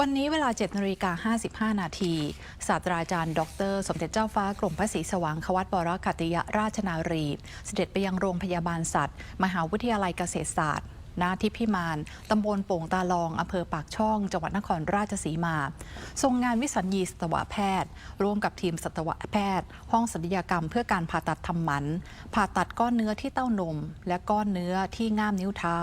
วันนี้เวลา7นาฬิกา55 นาทีศาสตราจารย์ ดร สมเด็จเจ้าฟ้ากรมพระศรีสว่างควัตบรคัตติยราชนารี เสด็จไปยังโรงพยาบาลสัตว์ มหาวิทยาลัยเกษตรศาสตร์ ณทิพิมานตำบลโป่งตาลองอำเภอปากช่อง จังหวัดนครราชสีมา ทรงงานวิสัญญีสัตวแพทย์ ร่วมกับทีมสัตวแพทย์ ห้องศัลยกรรมเพื่อการผ่าตัดทำหมัน ผ่าตัดก้อนเนื้อที่เต้านม และก้อนเนื้อที่ง่ามนิ้วเท้า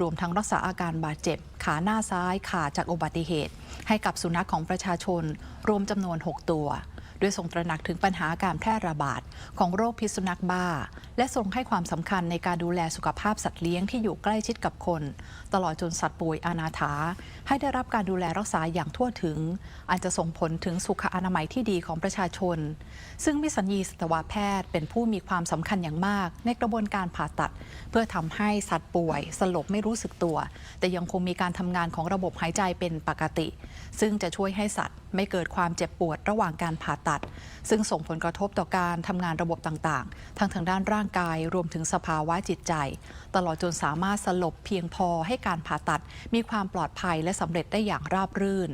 รวมทั้งรักษาอาการบาดเจ็บ ขาหน้าซ้ายขาจากอุบัติเหตุ ให้กับสุนัขของประชาชน รวมจำนวน 6 ตัว ด้วยทรงตระหนักถึงปัญหาการแพร่ระบาดของโรคพิษสุนัขบ้า และทรงให้ความสำคัญในการดูแลสุขภาพสัตว์เลี้ยงที่อยู่ใกล้ชิดกับคน ตลอดจนสัตว์ป่วยอนาถา ให้ได้รับการดูแลรักษาอย่างทั่วถึงอันจะส่งผลถึงสุขอนามัยที่ดีของประชาชน ซึ่งวิสัญญีสัตวแพทย์เป็นผู้มีความสำคัญอย่างมาก ในกระบวนการผ่าตัด เพื่อทำให้สัตว์ป่วย สลบไม่รู้สึกตัว แต่ยังคงมีการทำงานของระบบหายใจเป็นปกติ ซึ่งจะช่วยให้สัตว์ไม่เกิดความเจ็บปวดระหว่างการผ่าตัดซึ่งส่งผลกระทบต่อการทำงานระบบต่างๆ ทั้งทางด้านร่างกายรวมถึงสภาวะจิตใจ ตลอดจนสามารถสลบเพียงพอให้การผ่าตัดมีความปลอดภัยและสำเร็จได้อย่างราบรื่น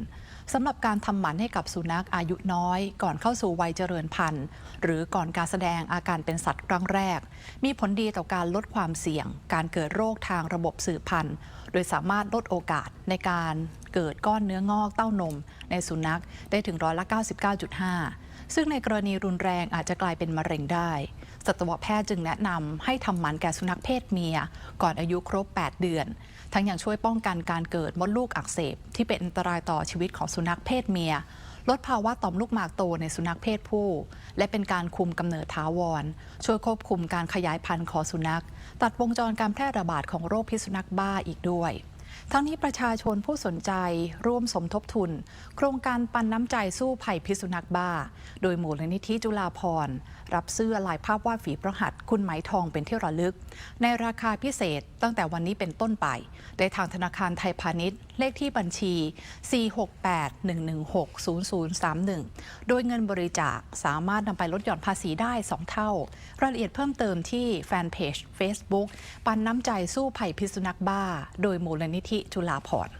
สำหรับการทำหมันให้กับสุนัขอายุน้อย ก่อนเข้าสู่วัยเจริญพันธุ์ หรือก่อนการแสดงอาการเป็นสัตว์ครั้งแรก มีผลดีต่อการลดความเสี่ยง การเกิดโรคทางระบบสืบพันธุ์ โดยสามารถลดโอกาสในการเกิดก้อนเนื้องอกเต้านม ในสุนัขได้ถึงร้อยละ 99.5ซึ่งในกรณีรุนแรงอาจจะกลายเป็นมะเร็งได้ สัตวแพทย์จึงแนะนำให้ทำหมันแก่สุนัขเพศเมีย ก่อนอายุครบ 8 เดือน ทั้งยังช่วยป้องกันการเกิดมดลูกอักเสบ ที่เป็นอันตรายต่อชีวิตของสุนัขเพศเมีย ลดภาวะต่อมลูกหมากโตในสุนัขเพศผู้ และเป็นการคุมกำเนิดถาวร ช่วยควบคุมการขยายพันธุ์ของสุนัข ตัดวงจรการแพร่ระบาดของโรคพิษสุนัขบ้าอีกด้วย ทั้งนี้ประชาชนผู้สนใจร่วมสมทบทุน โครงการปันน้ำใจสู้ภัยพิษสุนัขบ้า โดยมูลนิธิจุฬาภรรับเสื้อลายภาพวาดฝีประหัตถ์คุณไหมทองเป็นที่ระลึก ในราคาพิเศษตั้งแต่วันนี้เป็นต้นไปได้ทางธนาคารไทยพาณิชย์ เลขที่บัญชี 468-116-0031 โดยเงินบริจาคสามารถนำไปลดหย่อนภาษีได้ 2 เท่า รายละเอียดเพิ่มเติมที่แฟนเพจ Facebook ปันน้ำใจสู้ภัยพิษสุนัขบ้า โดยมูลนิธิจุฬาภรณ์